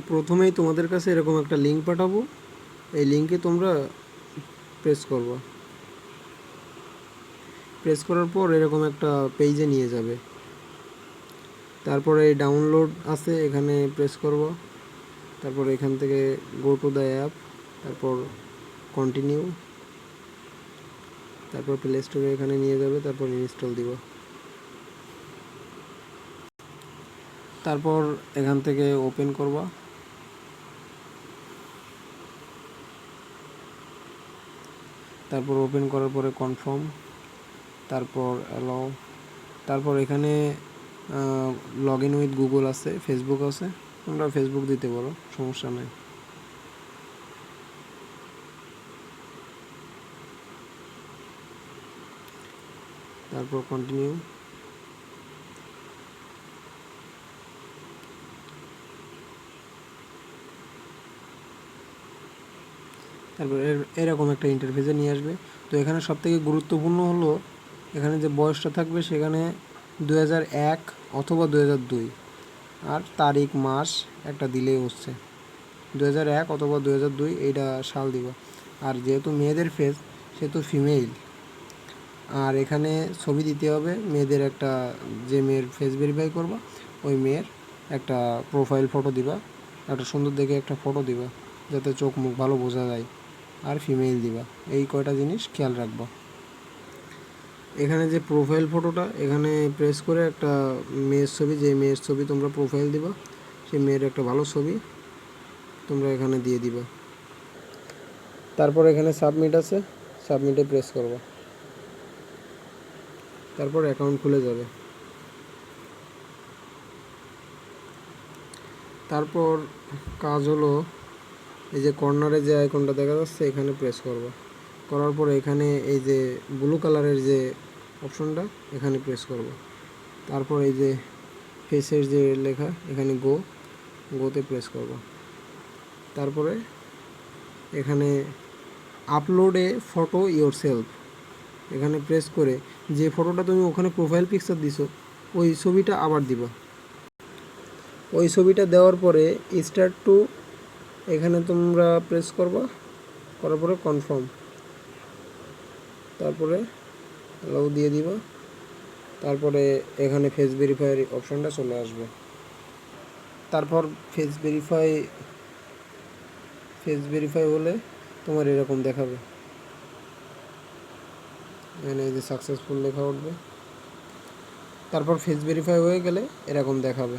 প্রথমেই তোমাদের কাছে এরকম একটা লিঙ্ক পাঠাবো। এই লিঙ্কে তোমরা প্রেস করবা। প্রেস করার পর এরকম একটা পেজে নিয়ে যাবে। তারপরে ডাউনলোড আছে, এখানে প্রেস করব। তারপর এখান থেকে গো টু দ্য অ্যাপ তারপর কন্টিনিউ তারপর প্লে স্টোরে এখানে নিয়ে যাবে, তারপর ইনস্টল দিব। তারপর এখান থেকে ওপেন করবা। তারপর ওপেন করার পরে কনফার্ম তারপর অ্যালাও তারপর এখানে লগ ইন উইথ গুগল আছে ফেসবুক আছে, তোমরা ফেসবুক দিতে পারো, সমস্যা নেই। তারপর কন্টিনিউ তারপর এর- এরকম একটা ইন্টারফেসে নিয়ে আসবে। তো এখানে সবথেকে গুরুত্বপূর্ণ হলো, এখানে যে বয়সটা থাকবে সেখানে দু এক অথবা দু দুই। আর তারিখ, মাস একটা দিলেই হচ্ছে। দু এক অথবা দু দুই এইটা সাল দিবা। আর যেহেতু মেয়েদের ফেস সেহেতু ফিমেল আর এখানে ছবি দিতে হবে, মেয়েদের একটা যে মেয়ের ফেস ভেরিফাই করবা, ওই মেয়ের একটা প্রোফাইল ফটো দিবা, একটা সুন্দর দেখে একটা ফটো দিবা, যাতে চোখ মুখ ভালো বোঝা যায়। আর ফিমেল দিবা। এই কয়টা জিনিস খেয়াল রাখবা। এখানে যে প্রোফাইল ফটোটা এখানে প্রেস করে একটা মেয়ের ছবি যে মেয়ের ছবি তোমরা প্রোফাইল দিবা, সেই মেয়ের একটা ভালো ছবি তোমরা এখানে দিয়ে দিবা। তারপর এখানে সাবমিট আছে সাবমিটে প্রেস করবা। তারপর অ্যাকাউন্ট খুলে যাবে। তারপর কাজ হলো এই যে কর্নারে যে আইকনটা দেখা যাচ্ছে, এখানে প্রেস করব। করার পর এখানে এই যে ব্লু কালারের যে অপশনটা এখানে প্রেস করব। তারপর এই যে ফেসের যে লেখা, এখানে গো গোতে প্রেস করব। তারপরে এখানে upload a photo yourself এখানে প্রেস করে যে ফটোটা তুমি ওখানে প্রোফাইল পিকচার দিছো, ওই ছবিটা আবার দিবা। ওই ছবিটা দেওয়ার পরে স্টার্ট টু এখানে তোমরা প্রেস করবা, করার পরে কনফার্ম তারপরে অ্যালাউ দিয়ে দিবা। তারপরে এখানে ফেস ভেরিফাইয়ের অপশানটা চলে আসবে। তারপর ফেস ভেরিফাই ফেস ভেরিফাই হলে তোমার এরকম দেখাবে। এখানে যে সাকসেসফুল লেখা উঠবে। তারপর ফেস ভেরিফাই হয়ে গেলে এরকম দেখাবে।